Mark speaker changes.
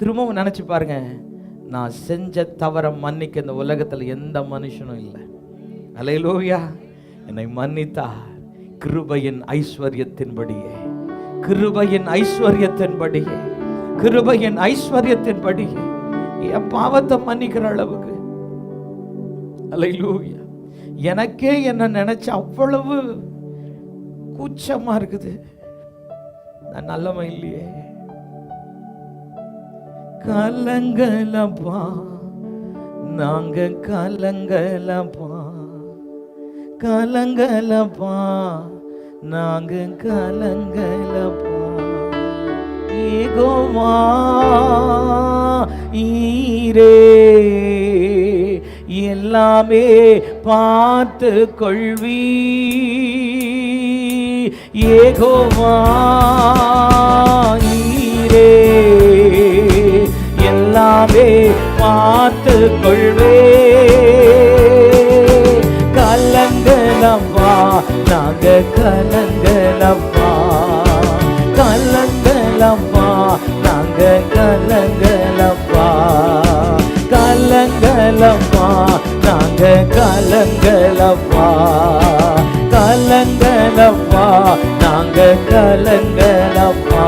Speaker 1: திரும்பவும் நினைச்சு பாருங்க. நான் செஞ்ச தவறை மன்னிக்க இந்த உலகத்துல எந்த மனுஷனும் இல்லை. அலையிலோயா என்னை மன்னித்தா கிருபையின் ஐஸ்வர்யத்தின்படியே. கிருபையின் ஐஸ்வர்யத்தின்படியே. கிருபையின் ஐஸ்வர்யத்தின்படியே. என் பாவத்தை மன்னிக்கிற அளவுக்கு. அலையிலூயா எனக்கே என்ன நினைச்ச அவ்வளவு கூச்சமா இருக்குது. நான் நல்லவன் இல்லையே. கலங்கலப்பா நாங்க கலங்கலப்பா கலங்கலப்பா நாங்க கலங்கலப்பா ஏகோவா ஈரே எல்லாமே பார்த்து கொள்வி ஏகோவா. காத்து கொள்வே கலங்கலம்மா நாங்க கலங்கலம்மா. கலங்கலம்மா நாங்க கலங்கலம்மா. கலங்கலம்மா நாங்க கலங்கலம்மா. கலங்கலம்மா நாங்க கலங்கலம்மா.